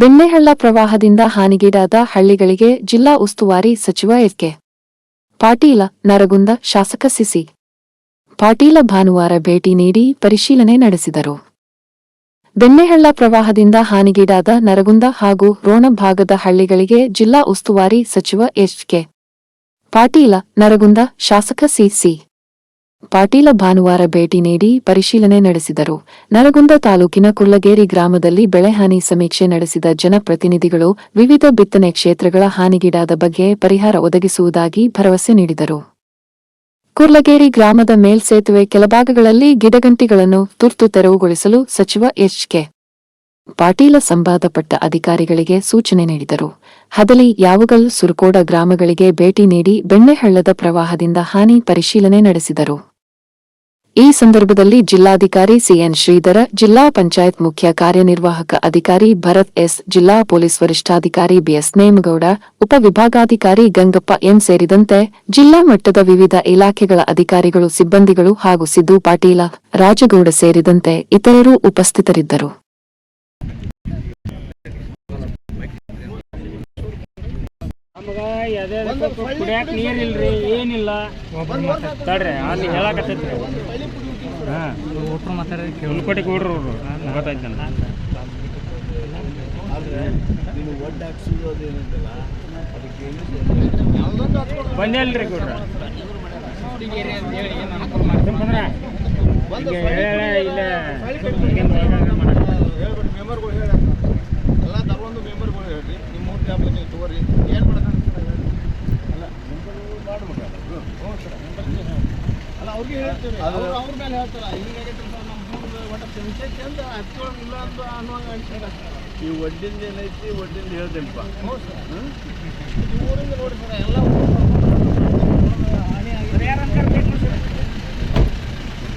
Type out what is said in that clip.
ಬೆಣ್ಣೆಹಳ್ಳ ಪ್ರವಾಹದಿಂದ ಹಾನಿಗೀಡಾದ ಹಳ್ಳಿಗಳಿಗೆ ಜಿಲ್ಲಾ ಉಸ್ತುವಾರಿ ಸಚಿವ ಎಸ್ಕೆ ಪಾಟೀಲ, ನರಗುಂದ ಶಾಸಕ ಸಿಸಿ ಪಾಟೀಲ ಭಾನುವಾರ ಭೇಟಿ ನೀಡಿ ಪರಿಶೀಲನೆ ನಡೆಸಿದರು. ಬೆಣ್ಣೆಹಳ್ಳ ಪ್ರವಾಹದಿಂದ ಹಾನಿಗೀಡಾದ ನರಗುಂದ ಹಾಗೂ ರೋಣ ಭಾಗದ ಹಳ್ಳಿಗಳಿಗೆ ಜಿಲ್ಲಾ ಉಸ್ತುವಾರಿ ಸಚಿವ ಎಚ್ಕೆ ಪಾಟೀಲ, ನರಗುಂದ ಶಾಸಕ ಸಿಸಿ ಪಾಟೀಲ ಭಾನುವಾರ ಭೇಟಿ ನೀಡಿ ಪರಿಶೀಲನೆ ನಡೆಸಿದರು. ನರಗುಂದ ತಾಲೂಕಿನ ಕುಳ್ಳಗೇರಿ ಗ್ರಾಮದಲ್ಲಿ ಬೆಳೆಹಾನಿ ಸಮೀಕ್ಷೆ ನಡೆಸಿದ ಜನಪ್ರತಿನಿಧಿಗಳು ವಿವಿಧ ಬಿತ್ತನೆ ಕ್ಷೇತ್ರಗಳ ಹಾನಿಗೀಡಾದ ಬಗ್ಗೆ ಪರಿಹಾರ ಒದಗಿಸುವುದಾಗಿ ಭರವಸೆ ನೀಡಿದರು. ಕುರ್ಲಗೇರಿ ಗ್ರಾಮದ ಮೇಲ್ಸೇತುವೆ ಕೆಲಭಾಗಗಳಲ್ಲಿ ಗಿಡಗಂಟಿಗಳನ್ನು ತುರ್ತು ತೆರವುಗೊಳಿಸಲು ಸಚಿವ ಎಚ್ಕೆ ಪಾಟೀಲ ಸಂಬಂಧಪಟ್ಟ ಅಧಿಕಾರಿಗಳಿಗೆ ಸೂಚನೆ ನೀಡಿದರು. ಹದಲಿ ಯಾವಗಲ್ ಸುರಕೋಡ ಗ್ರಾಮಗಳಿಗೆ ಭೇಟಿ ನೀಡಿ ಬೆಣ್ಣೆಹಳ್ಳದ ಪ್ರವಾಹದಿಂದ ಹಾನಿ ಪರಿಶೀಲನೆ ನಡೆಸಿದರು. ಈ ಸಂದರ್ಭದಲ್ಲಿ ಜಿಲ್ಲಾಧಿಕಾರಿ ಸಿಎನ್ ಶ್ರೀಧರ, ಜಿಲ್ಲಾ ಪಂಚಾಯತ್ ಮುಖ್ಯ ಕಾರ್ಯನಿರ್ವಾಹಕ ಅಧಿಕಾರಿ ಭರತ್ ಎಸ್, ಜಿಲ್ಲಾ ಪೊಲೀಸ್ ವರಿಷ್ಠಾಧಿಕಾರಿ ಬಿಎಸ್ ನೇಮಗೌಡ ಉಪವಿಭಾಗಾಧಿಕಾರಿ ಗಂಗಪ್ಪ ಎಂ ಸೇರಿದಂತೆ ಜಿಲ್ಲಾ ಮಟ್ಟದ ವಿವಿಧ ಇಲಾಖೆಗಳ ಅಧಿಕಾರಿಗಳು, ಸಿಬ್ಬಂದಿಗಳು ಹಾಗೂ ಸಿದ್ದು ಪಾಟೀಲ ರಾಜಗೌಡ ಸೇರಿದಂತೆ ಇತರರು ಉಪಸ್ಥಿತರಿದ್ದರು. ನಮಗ ಎದೆ ಕುಡಿಯಾಕ ನೀರಿಲ್ರಿ ಏನಿಲ್ಲ. ತಡ್ರಿ ಅಲ್ಲಿ ಹೇಳಕತ್ತೈತ್ರಿ ಹಾಂ. ಉಳ್ಕೋಟಿ ಕೊಡ್ರಿ ಅವ್ರು. ಗೊತ್ತಾಯ್ತು ನನಗೆ. ಬಂದೇಲ್ರಿ ಕೊಡ್ರ ಹೇಳ ಎಲ್ಲ ತಗೊಂಡು ಮೆಂಬರ್ಗಳು ಹೇಳ್ರಿ. ನಿಮ್ಮ ಮೂರು ಟ್ಯಾಬ್ಲೆಟ್ ನೀವು ತಗೋರಿ. ಏನು ಮಾಡೋಕ್ಕಾಗ್ತದೆ ಅಲ್ಲ ಮೆಂಬರ್ಗಳು ಮಾಡ್ಬೇಕು ಹ್ಞೂ ಸರ್ ಅಲ್ಲ ಅವ್ರಿಗೆ ಹೇಳ್ತೀವಿ ಅವ್ರು ಮೇಲೆ ಹೇಳ್ತಾರ ಹಿಂಗಾಗೈತೆ ನಮ್ಮ ವಿಷಯಕ್ಕೆ ಅಂತ ಹಚ್ಕೊಳಂಗ್ ಇಲ್ಲ ಅಂತ ಅನ್ನುವಂಗ ಈ ಒಡ್ಡಿಂದ ಏನೈತಿ? ಒಡ್ಡಿಂದ ಹೇಳ್ತೇನಪ್ಪ. ಹ್ಞೂ ಸರ್ ಊರಿಂದ ನೋಡಿ ಸರ್ ಎಲ್ಲ